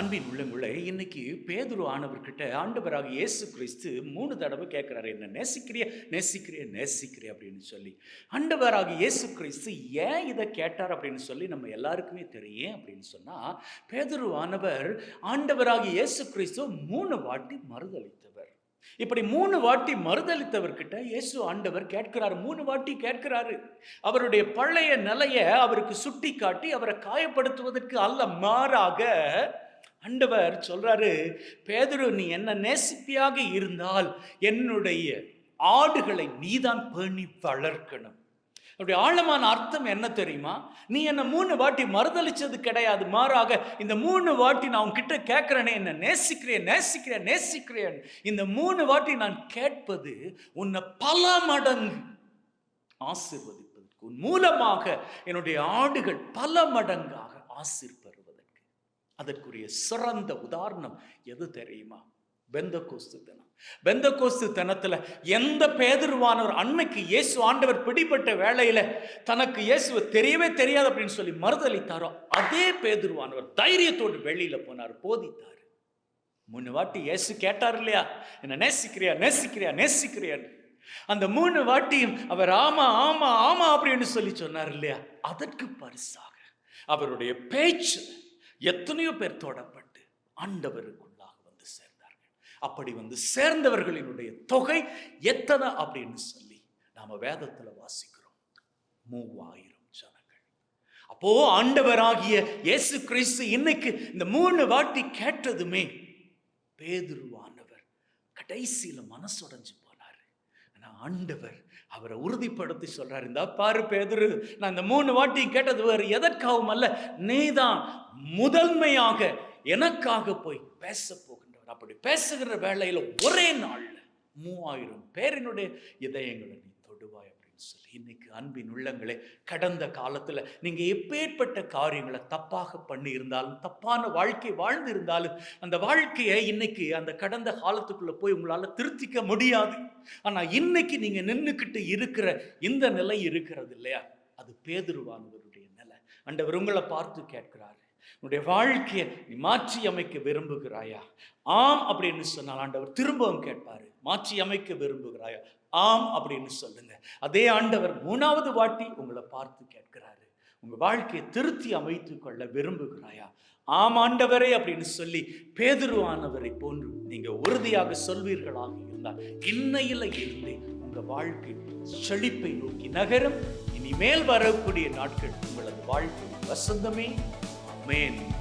அன்பின் உள்ளங்களே இன்னைக்கு பேதுரு ஆனவர்கிட்ட ஆண்டவராக இயேசு கிறிஸ்து மூணு தடவை கேட்குறாரு என்ன நேசிக்கிறிய? நேசிக்கிறிய? நேசிக்கிறிய? அப்படின்னு சொல்லி. ஆண்டவராக இயேசு கிறிஸ்து ஏன் இதை கேட்டார் அப்படின்னு சொல்லி நம்ம எல்லாருக்குமே தெரியும் அப்படின்னு சொன்னால் பேதுரு ஆனவர் ஆண்டவராக இயேசு கிறிஸ்து மூணு வாட்டி மறுதளித்தவர் இப்படி மூணு வாட்டி மறுதளித்தவர்கிட்ட இயேசு ஆண்டவர் கேட்கிறார் மூணு வாட்டி கேட்கிறாரு. அவருடைய பழைய நிலையை அவருக்கு சுட்டி காட்டி அவரை காயப்படுத்துவதற்கு அல்ல மாறாக ஆண்டவர் சொல்றாரு பேதுரு நீ என்ன நேசிப்பியாக இருந்தால் என்னுடைய ஆடுகளை நீதான் பேணி வளர்க்கணும். அப்படி ஆழமான அர்த்தம் என்ன தெரியுமா? நீ என்ன மூணு வாட்டி மறுதளிச்சது கிடையாது. மாறாக இந்த மூணு வாட்டி நான் உன்கிட்ட கேட்கிறேனே என்ன நேசிக்கிறேன் நேசிக்கிறேன் நேசிக்கிறேன். இந்த மூணு வாட்டி நான் கேட்பது உன்னை பல மடங்கு ஆசிர்வதிப்பதற்கு. உன் மூலமாக என்னுடைய ஆடுகள் பல மடங்காக ஆசிர்பெறுவதற்கு அதற்குரிய சிறந்த உதாரணம் எது தெரியுமா? பெந்த கோஸ்து தினம். பெந்த கோஸ்து தினத்துல எந்த பேதர்வானவர் அன்னைக்கு இயேசு ஆண்டவர் பிடிப்பட்ட வேலையில தனக்கு இயேசுவை தெரியவே தெரியாது அப்படின்னு சொல்லி மறுதளித்தாரோ அதே பேதர்வானவர் தைரியத்தோடு வெளியில போனார் போதித்தார். மூணு வாட்டி இயேசு கேட்டார் இல்லையா? என்ன நேசிக்கிறியா? நேசிக்கிறியா? நேசிக்கிறியான்னு அந்த மூணு வாட்டியும் அவர் ஆமா ஆமா ஆமா அப்படின்னு சொல்லி சொன்னார் இல்லையா? அதற்கு பரிசாக அவருடைய பேச்சு எத்தனையோ பேர் தொடப்பட்டு ஆண்டவருக்குள்ளாக வந்து சேர்ந்தார்கள். அப்படி வந்து சேர்ந்தவர்களினுடைய தொகை எத்தனை அப்படின்னு சொல்லி நாம வேதத்துல வாசிக்கிறோம். மூவாயிரம் ஜனங்கள். அப்போ ஆண்டவராகிய இயேசு கிறிஸ்து இன்னைக்கு இந்த மூணு வாட்டி கேட்டதுமே பேதுருவானவர் கடைசியில மனசுடைஞ்சு ஆனால் ஆண்டவர் அவரை உறுதிப்படுத்தி சொல்கிறார் இந்த பாரு பேதுரு நான் இந்த மூணு வாட்டி கேட்டது வேறு எதற்காகவும் அல்ல நீதான் முதன்மையாக எனக்காக போய் பேச போகின்றவர். அப்படி பேசுகிற வேளையில் ஒரே நாளில் மூவாயிரம் பேரினுடைய இதயங்களை நீ தொடுவாய். சொல்லி இன்னைக்கு அன்பின் உள்ளங்களே கடந்த காலத்தில் நீங்கள் எப்பேற்பட்ட காரியங்களை தப்பாக பண்ணி இருந்தாலும் தப்பான வாழ்க்கை வாழ்ந்து இருந்தாலும் அந்த வாழ்க்கையை இன்னைக்கு அந்த கடந்த காலத்துக்குள்ளே போய் உங்களால் திருத்திக்க முடியாது. ஆனால் இன்னைக்கு நீங்கள் நின்றுக்கிட்டு இருக்கிற இந்த நிலை இருக்கிறது இல்லையா? அது பேதுருவானவருடைய நிலை. அண்டவர் உங்களை பார்த்து கேட்கிறாரு. உன்னுடைய வாழ்க்கையை நீ மாற்றி அமைக்க விரும்புகிறாயா? ஆம் அப்படின்னு சொன்னால் ஆண்டவர் திரும்பவும் கேட்பாரு மாற்றி அமைக்க விரும்புகிறாயா? ஆம் அப்படின்னு சொல்லுங்க. அதே ஆண்டவர் மூணாவது வாட்டி உங்களை பார்த்து கேட்கிறாரு. உங்க வாழ்க்கையை திருத்தி அமைத்து கொள்ள விரும்புகிறாயா? ஆம் ஆண்டவரே அப்படின்னு சொல்லி பேதுருவானவரை போன்று நீங்க உறுதியாக சொல்வீர்களாக இருந்தால் இன்னையில இருந்தே உங்க வாழ்க்கை செழிப்பை நோக்கி நகரும். இனிமேல் வரக்கூடிய நாட்கள் உங்களது வாழ்க்கை வசந்தமே. Amen.